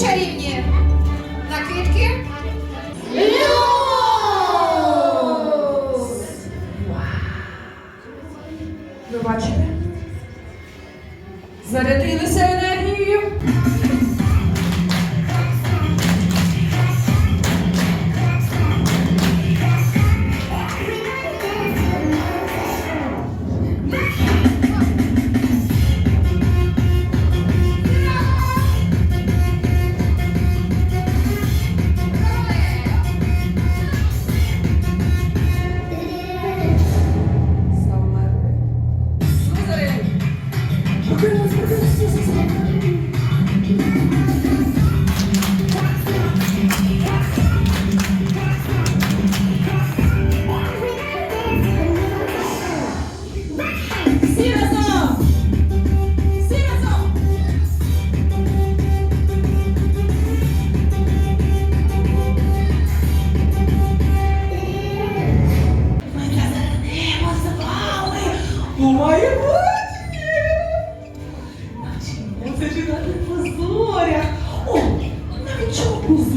чарівні Cruise, cruise, cruise, cruise, cruise.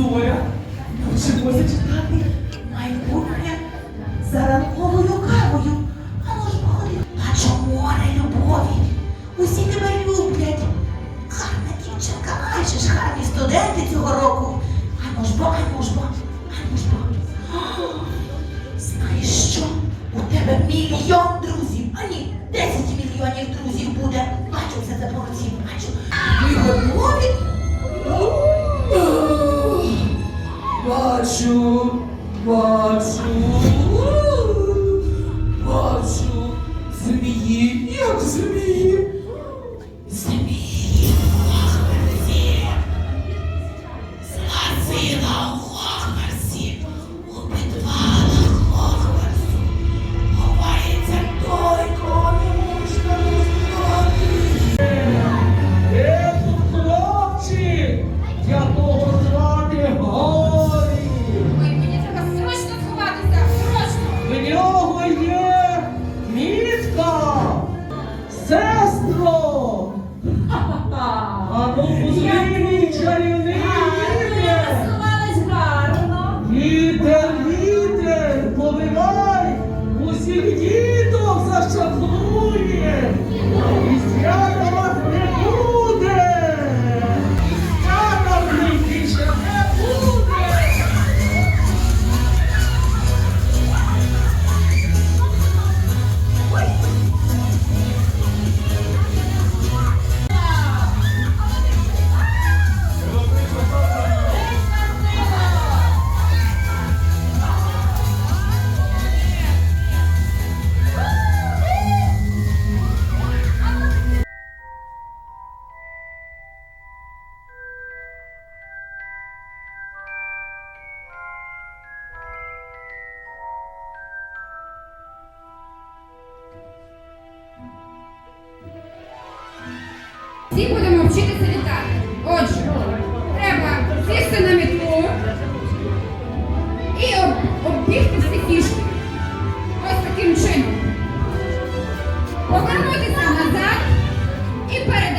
По зорях? Читати майбутнє за ранковою кавою. Ану ж походи. Бачу море любові. Усі тебе люблять. Гарна дівчинка, ж гарні студенти цього року. Ану ж бо, ану ж бо, ану ж бо. Знаєш що? У тебе мільйон друзів. А ні, 10 мільйонів друзів буде. Бачу це по руці, бачу. Бачу, бачу, бачу. Змії, як змії. what do you mean? Всі будемо вчитися літати. Отже, треба сісти на мітлу і об, оббігти всі фішки. Ось таким чином. Повернутися назад і передати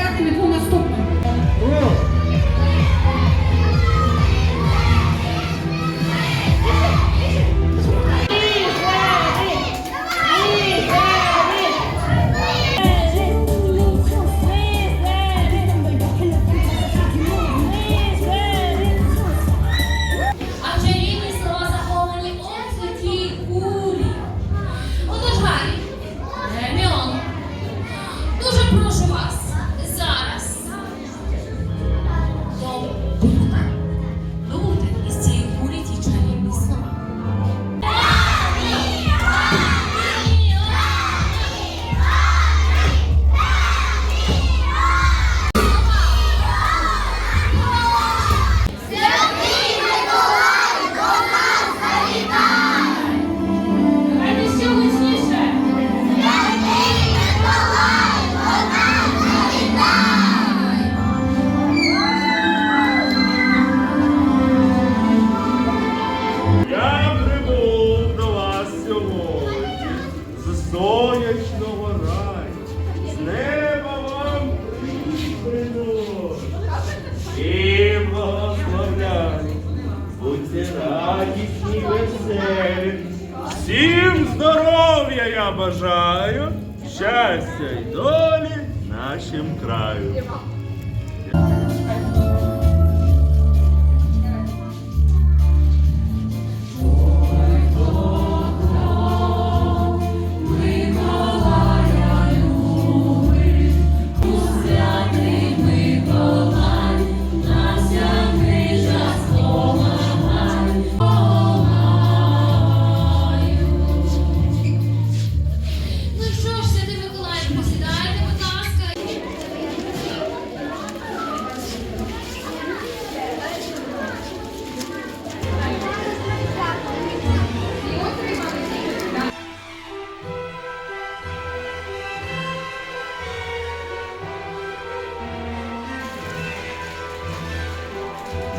Всім здоров'я я бажаю, щастя й долі нашим краю.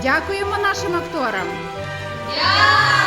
Дякуємо нашим акторам. Дякую!